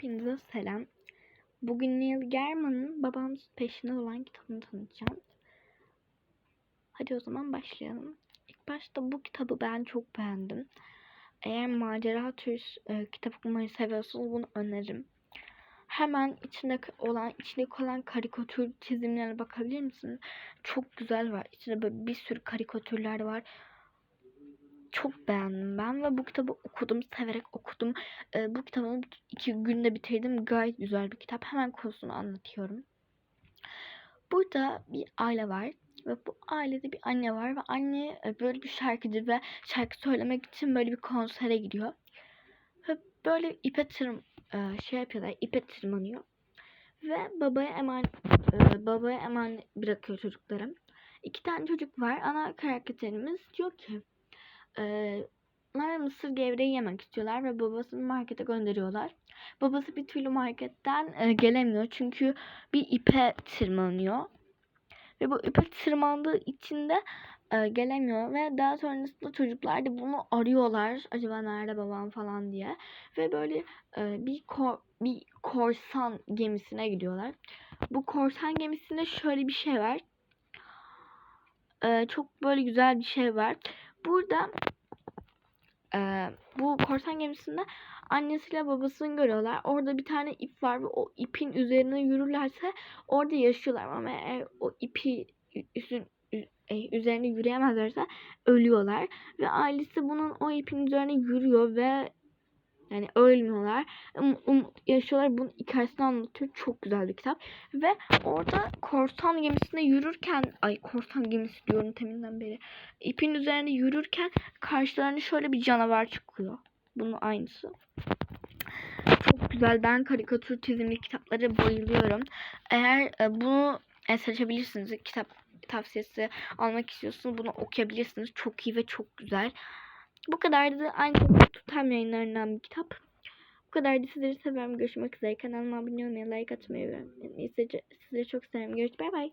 Hepinize selam. Bugün Neil Gaiman'ın Babam Peşinde olan kitabını tanıtacağım. Hadi o zaman başlayalım. İlk başta bu kitabı ben çok beğendim. Eğer macera türü e, kitap okumayı seviyorsanız bunu öneririm. Hemen içinde olan, içindeki olan karikatür çizimlerine bakabilir misiniz? Çok güzel var. İçinde böyle bir sürü karikatürler var çok beğendim ben ve bu kitabı okudum, severek okudum. Ee, bu kitabı iki günde bitirdim. Gayet güzel bir kitap. Hemen konusunu anlatıyorum. Burada bir aile var ve bu ailede bir anne var ve anne e, böyle bir şarkıcı ve şarkı söylemek için böyle bir konsere gidiyor. Ve böyle ipe tırm e, şey yapıyorlar, ipe tırmanıyor. Ve babaya emanet e, babaya emanet bırakıyor çocukları. İki tane çocuk var. Ana karakterimiz diyor ki onlar mısır gevreği yemek istiyorlar ve babasını markete gönderiyorlar. Babası bir türlü marketten e, gelemiyor çünkü bir ipe tırmanıyor. Ve bu ipe tırmandığı için de e, gelemiyor ve daha sonrasında çocuklar da bunu arıyorlar. Acaba nerede babam falan diye. Ve böyle e, bir kor, bir korsan gemisine gidiyorlar. Bu korsan gemisinde şöyle bir şey var. E, çok böyle güzel bir şey var. Burada e, bu korsan gemisinde annesiyle babasını görüyorlar. Orada bir tane ip var ve o ipin üzerine yürürlerse orada yaşıyorlar. Ama eğer o ipi üstün, üzerine yürüyemezlerse ölüyorlar. Ve ailesi bunun o ipin üzerine yürüyor ve yani ölmüyorlar. Um, um, yaşıyorlar. Bunun hikayesini anlatıyor. Çok güzel bir kitap. Ve orada korsan gemisinde yürürken ay korsan gemisi diyorum teminden beri. İpin üzerine yürürken karşılarına şöyle bir canavar çıkıyor. Bunun aynısı. Çok güzel. Ben karikatür çizimli kitapları bayılıyorum. Eğer e, bunu e, seçebilirsiniz. Kitap tavsiyesi almak istiyorsunuz. Bunu okuyabilirsiniz. Çok iyi ve çok güzel. Bu kadardı. Aynı tutam yayınlarından bir kitap. Bu kadardı. Sizleri seviyorum. Görüşmek üzere. Kanalıma abone olmayı, like atmayı ve sizleri çok seviyorum. Görüşürüz. Bay bay.